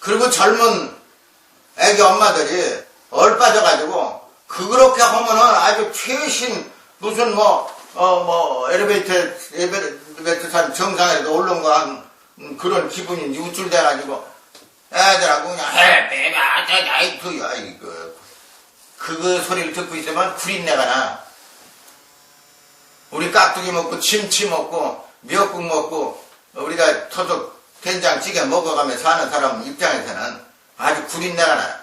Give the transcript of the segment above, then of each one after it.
그리고 젊은 애기 엄마들이 얼 빠져가지고 그렇게 하면은 아주 최신 무슨 뭐 어 뭐 엘리베이터 엘리베이터 탄 정상에도 올라온 거 한 그런 기분이 우쭐대가지고 애들하고 그냥 해배야야이야 이거 그거 소리를 듣고 있으면 구린내가 나. 우리 깍두기 먹고 김치 먹고 미역국 먹고 우리가 토속 된장찌개 먹어가며 사는 사람 입장에서는 아주 구린내가 나.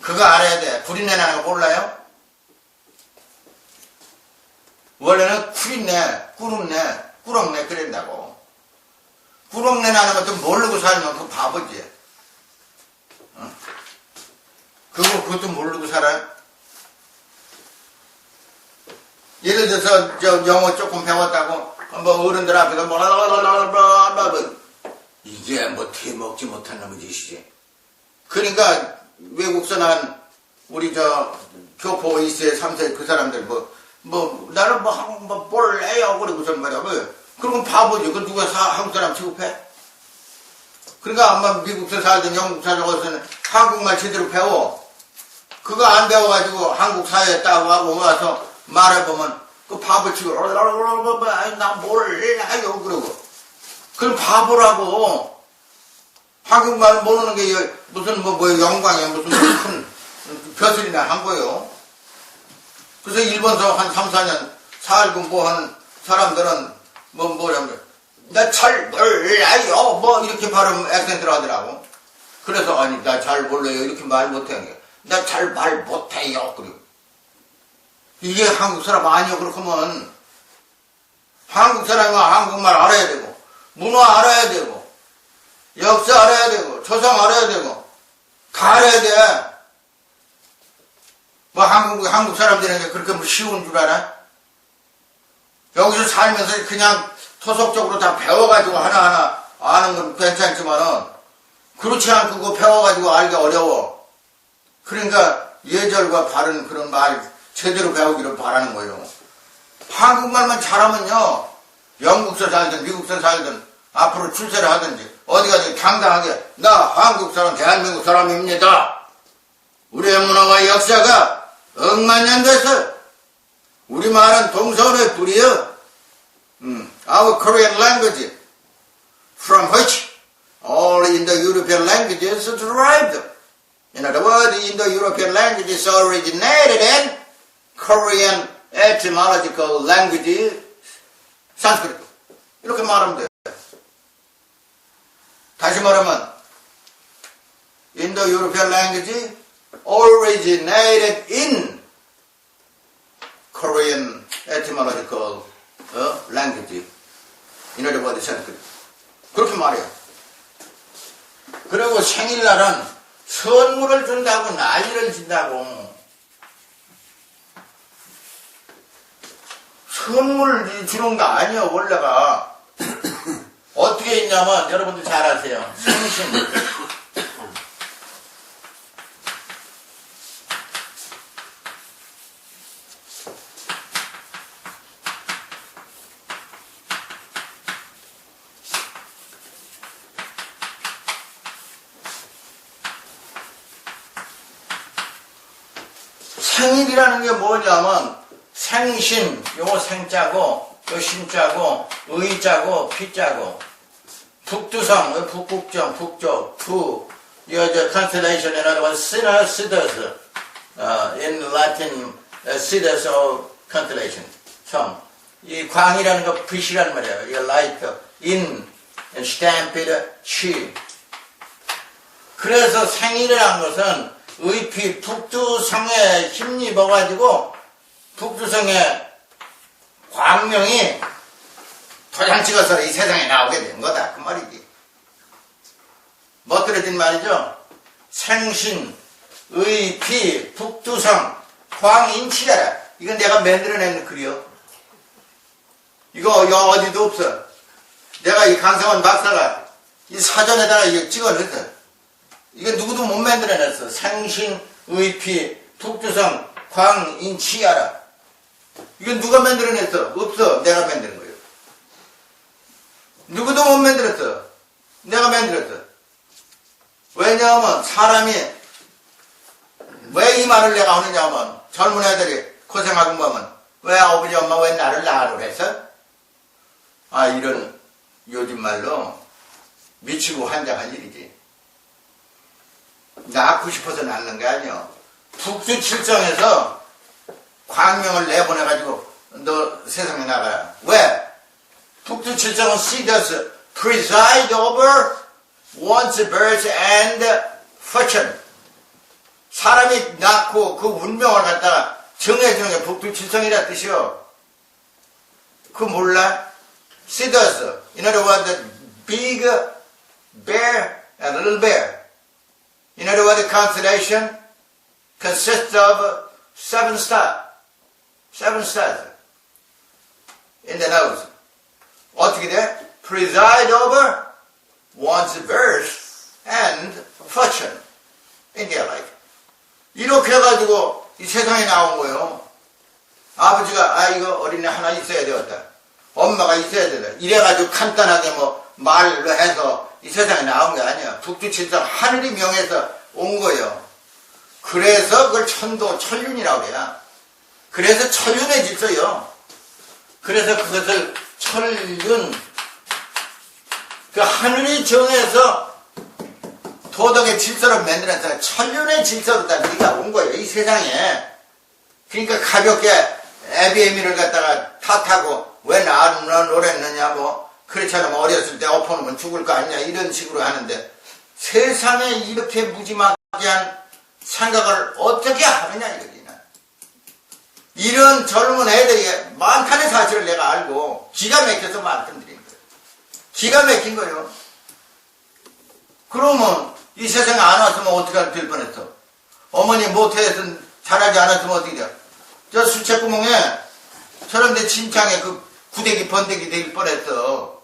그거 알아야 돼. 구린내 나는 거 몰라요? 원래는 구린내, 꾸룩내, 꾸렁내 그랬다고. 꾸렁내 나는 것도 모르고 살면 그 바보지. 어? 그거 그것도 모르고 살아요? 예를 들어서 저 영어 조금 배웠다고 뭐 어른들 앞에서 뭐라라라라라라 이게 뭐 대먹지 못한 놈의 짓이지. 그러니까 외국서 난 우리 저 교포 2세, 3세 그 사람들 뭐, 뭐, 나는 뭐, 한, 뭐, 볼래요? 그러고서 말이야. 뭐, 그러면 바보지. 그 누가 사, 한국 사람 취급해? 그러니까 아마 미국서 살든 영국 살든 한국말 제대로 배워. 그거 안 배워가지고 한국 사회에 딱 하고 와서 말해보면 그 바보 치고 나 몰라요 그러고. 그럼 바보라고. 한국말 모르는 게 무슨 뭐, 뭐 영광이야 무슨 큰 벼슬이나 한 거요. 그래서 일본서 한 3, 4년 살고 뭐 하는 사람들은 뭐 뭐냐면 나잘 몰라요? 뭐 이렇게 발음 액센트를 하더라고. 그래서 아니 나 잘 몰라요. 이렇게 말 못하는 게 나 잘 말 못해요. 그리고 이게 한국 사람 아니요 그렇게 하면 한국 사람은 한국말 알아야 되고 문화 알아야 되고 역사 알아야 되고 조상 알아야 되고 다 알아야 돼. 뭐 한국 한국 사람들에게 그렇게 뭐 쉬운 줄 알아? 여기서 살면서 그냥 토속적으로 다 배워가지고 하나하나 아는 건 괜찮지만은 그렇지 않고 배워가지고 알기 어려워. 그러니까 예절과 바른 그런 말 제대로 배우기를 바라는 거예요. 한국말만 잘하면요. 영국서 살든 미국서 살든 앞으로 출세를 하든지 어디 가든 당당하게 나 한국 사람 대한민국 사람입니다. 우리의 문화와 역사가 억만 년 됐어. 우리 말은 동서의 뿌리여. 음, our Korean language from which all Indo-European languages derived. In other words, Indo-European languages originated in Korean etymological language, Sanskrit. 이렇게 말하면 돼. 다시 말하면, Indo-European language originated in Korean etymological 어, language. In other words, Sanskrit. 그렇게 말해요. 그리고 생일날은 선물을 준다고 난리를 친다고. 선물 주는 거 아니야 원래가. 어떻게 있냐면 여러분들 잘 아세요. 생신. 생일이라는 게 뭐냐면 생신 요거 생자고 요 신자고 의자고 피자고 북두성 요 북북정 북쪽 부 in other words sinner siddhas uh, in uh, siddhas or constellation 성이 광이라는 거 빛이라는 말이에요 이거 like in stampede 그래서 생일이라는 것은 의피 북두성에 힘입어가지고 북두성의 광명이 도장 찍어서 이 세상에 나오게 된 거다. 그 말이지. 멋들어진 말이죠. 생신, 의피, 북두성, 광인치라. 이건 내가 만들어낸 글이요. 이거 여 어디도 없어. 내가 이 강성원 박사가 이 사전에다가 이거 찍어냈어. 이거 누구도 못 만들어냈어. 생신, 의피, 북두성, 광인치야라. 이건 누가 만들어냈어? 없어. 내가 만든 거예요. 누구도 못 만들었어. 내가 만들었어. 하느냐 하면 사람이 왜 이 말을 내가 하느냐 하면 젊은 애들이 고생하고 보면 왜 아버지 엄마 왜 나를 낳으라 그래서? 아 이런 요즘 말로 미치고 환장한 일이지. 낳고 싶어서 낳는 게 아니야. 북두 칠성에서 광명을 내보내가지고 너 세상에 나가라. 왜? 북두 칠성은 시더스 preside over one's birth and fortune. 사람이 낳고 그 운명을 갖다가 정해주는 게 북두 칠성이라 뜻이요. 그 몰라? 시더스. In other words, big bear and little bear. In other words, constellation consists of seven stars. Seven stars. In the nose. 어떻게 돼? Preside over one's birth and fortune in their life. 이렇게 해가지고 이 세상에 나온 거예요. 아버지가 아 이거 어린애 하나 있어야 되었다. 엄마가 있어야 되다. 이래가지고 간단하게 뭐 말로 해서 이 세상에 나온 게 아니야. 북두칠성 하늘이 명해서 온 거예요. 그래서 그걸 천도 천륜이라고 해요. 그래서 천륜의 질서요. 그래서 그것을 천륜 그 하늘이 정해서 도덕의 질서를 만들어서 천륜의 질서로 다 네가 온 거예요. 이 세상에. 그러니까 가볍게 에비에미를 갖다가 탓하고 왜 나는 노랬느냐고 그렇지 않으면 어렸을 때 엎어놓으면 죽을 거 아니냐 이런 식으로 하는데 세상에 이렇게 무지막지한 생각을 어떻게 하느냐 이거지 나. 이런 젊은 애들이 많다는 사실을 내가 알고 기가 막혀서 말씀드린 거예요. 기가 막힌 거예요. 그러면 이 세상에 안 왔으면 어떻게 될 뻔했어? 어머니 못해서 잘하지 않았으면 어떻게 돼? 저 수채구멍에 저런 데 침창에 그 구데기 번데기 될 뻔했어.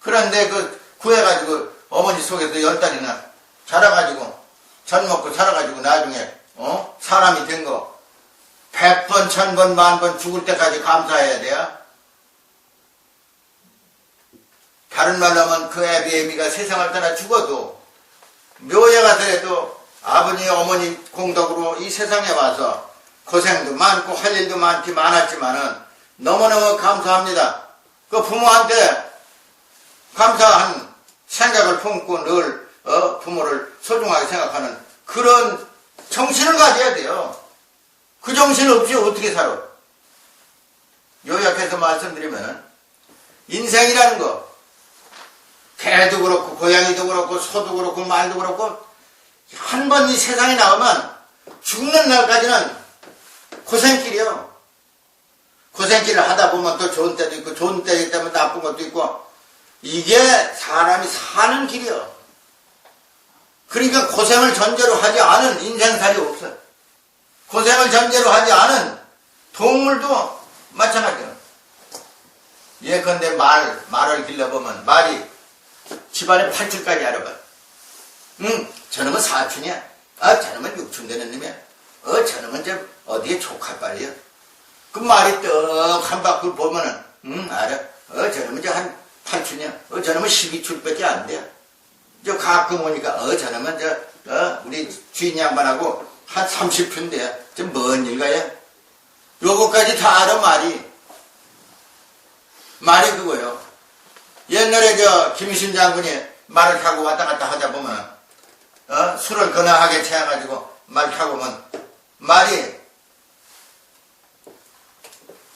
그런데 그 구해가지고 어머니 속에서 열 달이나 자라가지고 젖 먹고 자라가지고 나중에 어 사람이 된 거 백 번, 천 번, 만번 죽을 때까지 감사해야 돼요. 다른 말로 하면 그 애비 애미가 세상을 떠나 죽어도 묘에 가서라도 아버지 어머니 공덕으로 이 세상에 와서 고생도 많고 할 일도 많지 많았지만은 너무너무 감사합니다. 그 부모한테 감사한 생각을 품고 늘 어, 부모를 소중하게 생각하는 그런 정신을 가져야 돼요. 그 정신 없이 어떻게 살아? 요약해서 말씀드리면 인생이라는 거 개도 그렇고 고양이도 그렇고 소도 그렇고 말도 그렇고 한 번 이 세상에 나오면 죽는 날까지는 고생길이요. 고생길을 하다 보면 또 좋은 때도 있고 좋은 때이기 때문에 나쁜 것도 있고 이게 사람이 사는 길이요. 그러니까 고생을 전제로 하지 않은 인생살이 없어요. 고생을 전제로 하지 않은 동물도 마찬가지예요. 예컨대 말, 말을 길러보면 말이 집안에 팔줄까지 알아봐. 응, 저놈은 사촌이야. 아, 저놈은 육촌 되는 놈이야. 어, 저놈은 저 어디에 조카빨이야. 그 말이 떡한 바퀴 보면은, 응, 알아. 어, 저놈은 저한 팔촌이야. 어, 저놈은 12출밖에 안 돼. 저 가끔 오니까, 어, 저놈은 저, 어, 우리 주인 양반하고 한 30푼대야. 저먼일 가야? 요거까지 다 알아, 말이. 말이 그거요. 옛날에 저 김신 장군이 말을 타고 왔다 갔다 하다 보면 어? 술을 거나하게 채워가지고 말 타고 오면 말이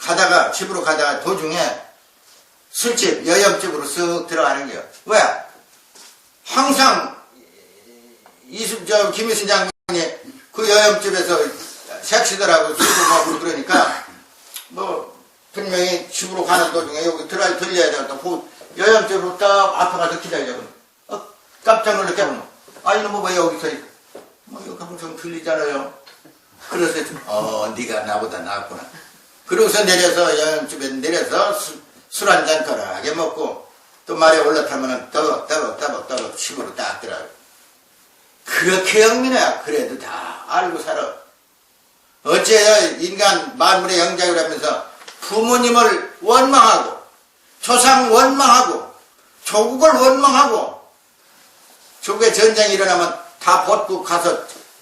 가다가 집으로 가다가 도중에 술집 여염집으로 쓱 들어가는 거요. 왜? 항상 이수 저 김일신 장군이 그 여염집에서 색시들하고 술도 먹고 그러니까 뭐 분명히 집으로 가는 도중에 여기 들어 들려야 그 여염집으로 딱 앞에 가서 기다리자고. 어, 깜짝 놀랐게 하면 아 이놈은 왜 여기서 있- 뭐 여기 항상 들리잖아요. 그래서 어 네가 나보다 낫구나. 그러고서 내려서 여염집에 내려서 술 한 잔 거라하게 먹고 또 말에 올라타면은 떠벅 떠벅 떠벅 떠벅 집으로 딱 들어가고 그렇게 영민해 그래도 다 알고 살아. 어째 인간 만물의 영장이라면서 부모님을 원망하고 조상 원망하고 조국을 원망하고 조국의 전쟁이 일어나면 다 벗고 가서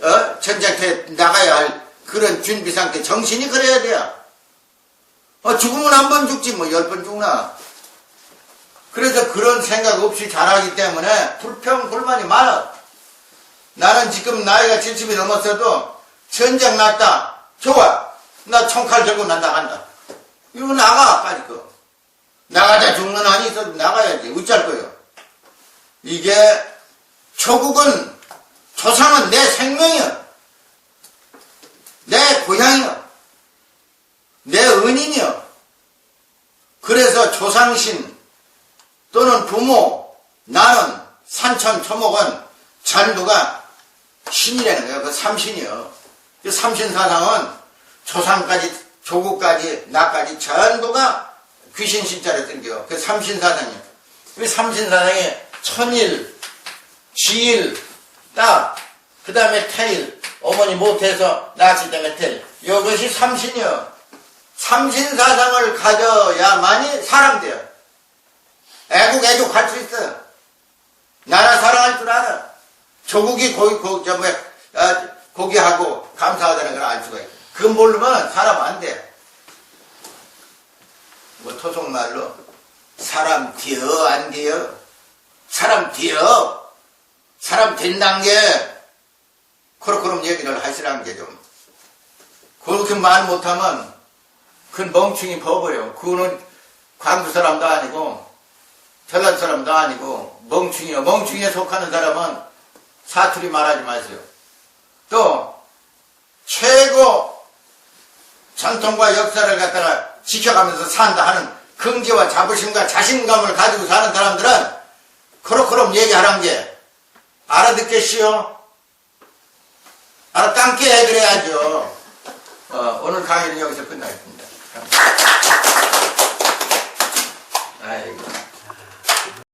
어? 전쟁터에 나가야 할 그런 준비 상태 정신이 그래야 돼요. 어, 죽으면 한 번 죽지 뭐 열 번 죽나. 그래서 그런 생각 없이 자라기 때문에 불평 불만이 많아. 나는 지금 나이가 70이 넘었어도 전쟁 났다. 좋아. 나 총칼 들고 난 나간다. 이거 나가 빨리 그. 나가자 죽는 한이 있어도 나가야지. 어쩔 거요. 이게 조국은 조상은 내 생명이야. 내 고향이야. 내 은인이야. 그래서 조상신 또는 부모 나는 산천 초목은 전부가 신이라는 거예요. 그 삼신이요. 그 삼신 사상은 조상까지 조국까지 나까지 전부가 귀신 신자를 뜬겨. 그 삼신 사상이에요. 그 삼신 사상에 천일, 지일, 딱, 그 다음에 태일, 어머니 못해서 낳았을 때문에 태일. 이것이 삼신이요. 삼신 사상을 가져야만이 사람 돼요. 애국 애국 할수 있어요. 나라 사랑할 줄 알아. 조국이 고기, 고, 저, 뭐, 아, 고기하고 감사하다는 걸 알 수가 있어. 그 모르면 사람 안 돼. 뭐 토속말로 사람 되어 안 되어 사람 되어 사람 된다는 게 그렇그런 얘기를 하시라는 게 좀 그렇게 말 못하면 그건 멍충이 버버요. 그거는 광주 사람도 아니고 전라도 사람도 아니고 멍충이요. 멍충이에 속하는 사람은 사투리 말하지 마세요. 또 최고 전통과 역사를 갖다가 지켜가면서 산다 하는 긍지와 자부심과 자신감을 가지고 사는 사람들은 그럭그럭 얘기하란 게 알아듣겠시오? 알아듣게 해드려야죠. 어, 오늘 강의는 여기서 끝나겠습니다. 아이고.